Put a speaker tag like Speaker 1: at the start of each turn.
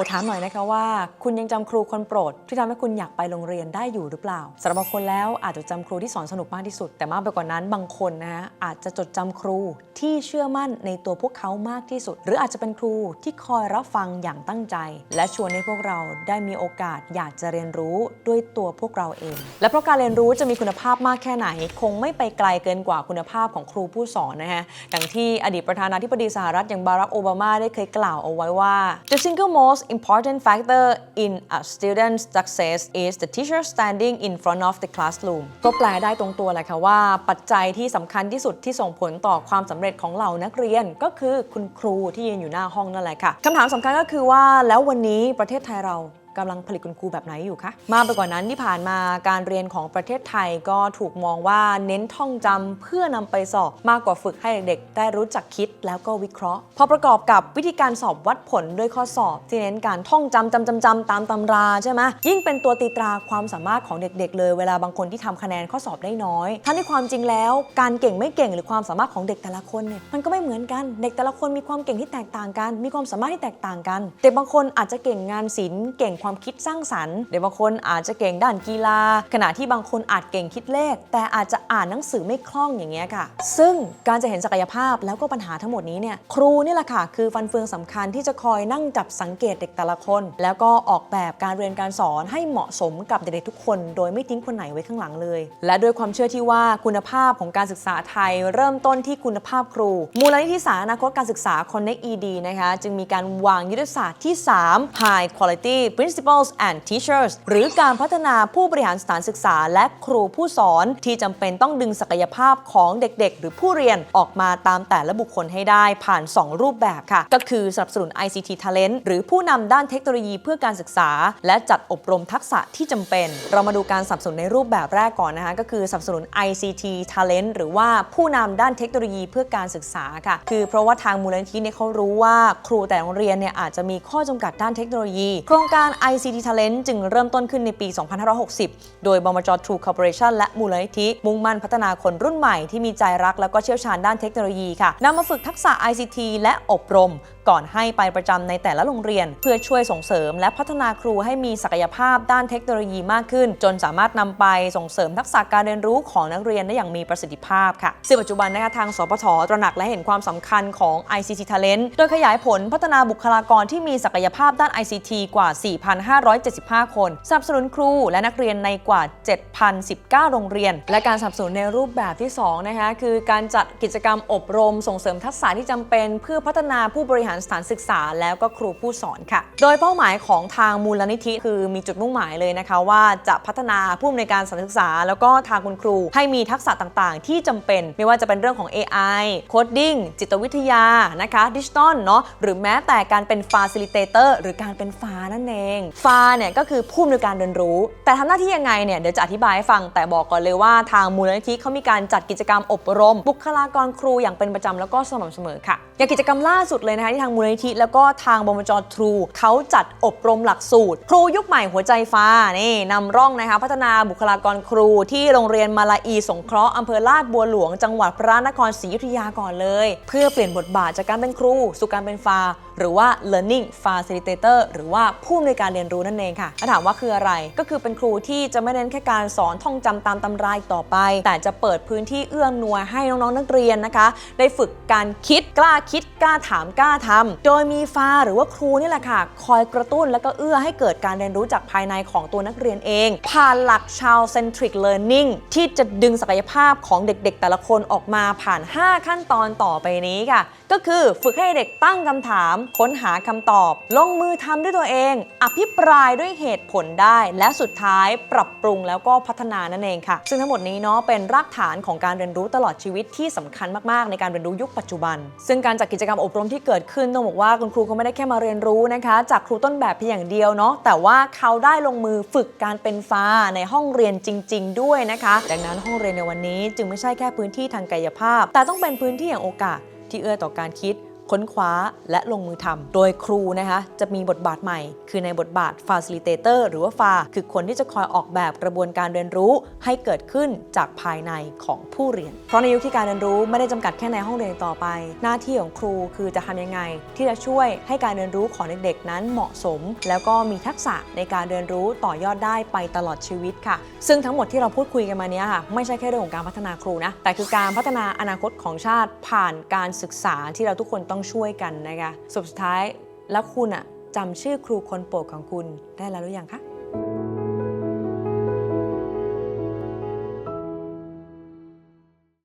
Speaker 1: อถามหน่อยนะคะว่า คุณยังจำครูคนโปรด ที่ทำให้คุณอยากไปโรงเรียนได้อยู่หรือเปล่าสำหรับบางคนแล้วอาจจะจำครูที่สอนสนุกมากที่สุด แต่มากไปกว่านั้นบางคนนะฮะอาจจะจดจำครูที่เชื่อมั่นในตัวพวกเขามากที่สุด หรืออาจจะเป็นครูที่คอยรับฟังอย่างตั้งใจ และชวนให้พวกเราได้มีโอกาสอยากจะเรียนรู้ด้วยตัวพวกเราเอง และเพราะการเรียนรู้จะมีคุณภาพมากแค่ไหน คงไม่ไปไกลเกินกว่าคุณภาพของครูผู้สอนนะฮะดังที่อดีตประธานาธิบดีสหรัฐอย่างบารักโอบามาได้เคยกล่าวเอาไว้ว่า the single most important factor in a student's success is the teacher standing in front of the classroom ก็แปลได้ตรงตัวแหละค่ะว่า ปัจจัยที่สำคัญที่สุดที่ส่งผลต่อความสำเร็จของเหล่านักเรียนก็คือคุณครูที่ยืนอยู่หน้าห้องนั่นแหละค่ะคำถามสำคัญก็คือว่าแล้ววันนี้ประเทศไทยเรา กำลังผลิตคุณครูแบบไหนอยู่คะมากไปกว่านั้นที่ผ่านมาการเรียนของประเทศไทยก็ถูกมองว่าเน้นท่องจำเพื่อนำไปสอบมากกว่าฝึกให้เด็กได้รู้จักคิดแล้วก็วิเคราะห์ พอประกอบกับวิธีการสอบวัดผลด้วยข้อสอบ ที่เน้นการท่องจำจำจำจำตามตำราใช่ไหมยิ่งเป็นตัวตีตราความสามารถของเด็กๆ เลยเวลาบางคนที่ทำคะแนนข้อสอบได้น้อยทั้งที่ความจริงแล้ว การเก่งไม่เก่งหรือความสามารถของเด็กแต่ละคนเนี่ยมันก็ไม่เหมือนกันเด็กแต่ละคนมีความเก่งที่แตกต่างกัน มีความสามารถที่แตกต่างกัน เด็กบางคนอาจจะเก่งงานศิลป์เก่งความคิดสร้างสรรค์เด็กบางคนอาจจะเก่งด้านกีฬา ขณะที่บางคนอาจเก่งคิดเลข แต่อาจจะอ่านหนังสือไม่คล่องอย่างเงี้ยค่ะ ซึ่งการจะเห็นศักยภาพแล้วก็ปัญหาทั้งหมดนี้เนี่ยครูนี่แหละค่ะ คือฟันเฟืองสำคัญที่จะคอยนั่งจับสังเกตเด็กแต่ละคน แล้วก็ออกแบบการเรียนการสอนให้เหมาะสมกับเด็กๆทุกคน โดยไม่ทิ้งคนไหนไว้ข้างหลังเลย และด้วยความเชื่อที่ว่าคุณภาพของการศึกษาไทย เริ่มต้นที่คุณภาพครู มูลนิธิสาอนาคตการศึกษา Connect ED นะคะจึงมีการวางยุทธศาสตร์ที่ 3 High Quality Principals and Teachers หรือการพัฒนาผู้บริหารสถานศึกษาและครูผู้สอนที่จำเป็นต้องดึงศักยภาพของเด็กๆ หรือผู้เรียนออกมาตามแต่ละบุคคลให้ได้ผ่าน 2 รูปแบบค่ะ ก็คือสนับสนุน ICT Talent หรือผู้นำด้านเทคโนโลยีเพื่อการศึกษา และจัดอบรมทักษะที่จำเป็น เรามาดูการสนับสนุนในรูปแบบแรกก่อนนะคะก็คือสนับสนุน ICT Talent หรือว่าผู้นำด้านเทคโนโลยีเพื่อการศึกษาค่ะ คือเพราะว่าทางมูลนิธิเนี่ยเขารู้ว่าครูแต่โรงเรียนเนี่ยอาจจะมีข้อจำกัดด้านเทคโนโลยี โครงการ ICT Talent จึงเริ่มต้นขึ้นในปี 2560 โดยบมจ True Corporation และมูลนิธิ มุ่งมั่นพัฒนาคนรุ่นใหม่ที่มีใจรัก และก็เชี่ยวชาญด้านเทคโนโลยีค่ะนำมาฝึกทักษะ ICT และอบรม ก่อนให้ไปประจำในแต่ละโรงเรียน เพื่อช่วยส่งเสริม และพัฒนาครูให้มีศักยภาพด้านเทคโนโลยีมากขึ้น จนสามารถนำไปส่งเสริมทักษะการเรียนรู้ของนักเรียนได้อย่างมีประสิทธิภาพค่ะซึ่งปัจจุบันนะคะทางสปทตระหนักและเห็นความสำคัญของ ICT Talent โดยขยายผลพัฒนาบุคลากรที่มีศักยภาพด้าน ICT กว่า 4,575 คนสนับสนุนครูและนักเรียนในกว่า 7,019 โรงเรียน และการสนับสนุนในรูปแบบที่2นะคะคือการจัดกิจกรรมอบรมส่งเสริมทักษะที่จำเป็น เพื่อพัฒนาผู้บริหารสถานศึกษา แล้วก็ครูผู้สอนค่ะ โดยเป้าหมายของทางมูลนิธิคือมีจุดมุ่งหมายเลยนะคะ ว่าจะพัฒนาผู้อำนวยการสถานศึกษา แล้วก็ทางคุณครู ให้มีทักษะต่างๆ ที่จำเป็น ไม่ว่าจะเป็นเรื่องของ AI โคดดิ้งจิตวิทยานะคะดิจิตอลเนาะหรือแม้แต่การเป็น Facilitator หรือการเป็นฟานั่นเองฟาเนี่ยก็คือผู้อำนวยการเรียนรู้ แต่ทำหน้าที่ยังไงเนี่ยเดี๋ยวจะอธิบายให้ฟังแต่บอกก่อนเลยว่าทางมูลนิธิเขามีการจัดกิจกรรมอบรม บุคลากรครูอย่างเป็นประจำแล้วก็สม่ำเสมอค่ะอย่างกิจกรรมล่าสุดเลยนะคะที่ทางมูลนิธิ แล้วก็ทางบมจทรูเขาจัดอบรมหลักสูตร ครูยุคใหม่หัวใจฟ้านี่นำร่องนะคะพัฒนาบุคลากรครูที่โรงเรียนมาลาอีสงเคราะห์อำเภอลาดบัวหลวง จังหวัดพระนครศรีอยุธยาก่อนเลย เพื่อเปลี่ยนบทบาทจากการเป็นครู สู่การเป็นฟา หรือว่า learning facilitator หรือว่าผู้อำนวยการเรียนรู้นั่นเองค่ะถาถามว่าคืออะไรก็คือเป็นครูที่จะไม่เน้นแค่การสอนท่องจำตามตำราอีกต่อไป แต่จะเปิดพื้นที่เอื้อมนวยให้น้องๆนักเรียนนะคะ ได้ฝึกการคิดกล้าคิดกล้าถามกล้าทำโดยมีฟาหรือว่าครูนี่แหละค่ะ คอยกระตุ้นและก็เอื้อให้เกิดการเรียนรู้จากภายในของตัวนักเรียนเอง ผ่านหลักชาว centric learning ที่จะดึงศักยภาพของเด็กๆ แต่ละคนออกมาผ่าน 5 ขั้นตอนต่อไปนี้ค่ะ ก็คือฝึกให้เด็กตั้งคำถาม ค้นหาคำตอบ ลงมือทำด้วยตัวเอง อภิปรายด้วยเหตุผลได้ และสุดท้ายปรับปรุงแล้วก็พัฒนานั่นเองค่ะ ซึ่งทั้งหมดนี้เนาะเป็นรากฐานของการเรียนรู้ตลอดชีวิตที่สำคัญมากๆ ในการเรียนรู้ยุคปัจจุบัน ซึ่งการจัดกิจกรรมอบรมที่เกิดขึ้นต้องบอกว่าคุณครูเขาไม่ได้แค่มาเรียนรู้นะคะ จากครูต้นแบบเพียงอย่างเดียวเนาะแต่ว่าเขาได้ลงมือฝึกการเป็นฟ้าในห้องเรียนจริง ๆ ด้วยนะคะ ดังนั้นห้องเรียนในวันนี้จึงไม่ใช่แค่พื้นที่ทางกายภาพ แต่ต้องเป็นพื้นที่อย่างโอกาสที่เอื้อต่อการคิด ค้นคว้าและลงมือทำ โดยครูนะคะจะมีบทบาทใหม่ คือในบทบาท facilitator หรือว่าฟาคือคนที่จะคอยออกแบบกระบวนการเรียนรู้ให้เกิดขึ้นจากภายในของผู้เรียน เพราะในยุคที่การเรียนรู้ไม่ได้จำกัดแค่ในห้องเรียนต่อไป หน้าที่ของครูคือจะทำยังไง ที่จะช่วยให้การเรียนรู้ของเด็กๆ นั้นเหมาะสม แล้วก็มีทักษะในการเรียนรู้ต่อยอดได้ไปตลอดชีวิตค่ะ ซึ่งทั้งหมดที่เราพูดคุยกันมาเนี้ยค่ะไม่ใช่แค่เรื่องของการพัฒนาครูนะแต่คือการพัฒนาอนาคตของชาติผ่านการศึกษาที่เราทุกคนต้องต้องช่วยกันนะคะสุดท้ายแล้วคุณอะจำชื่อครูคนโปรดของคุณได้แล้วหรือยังคะ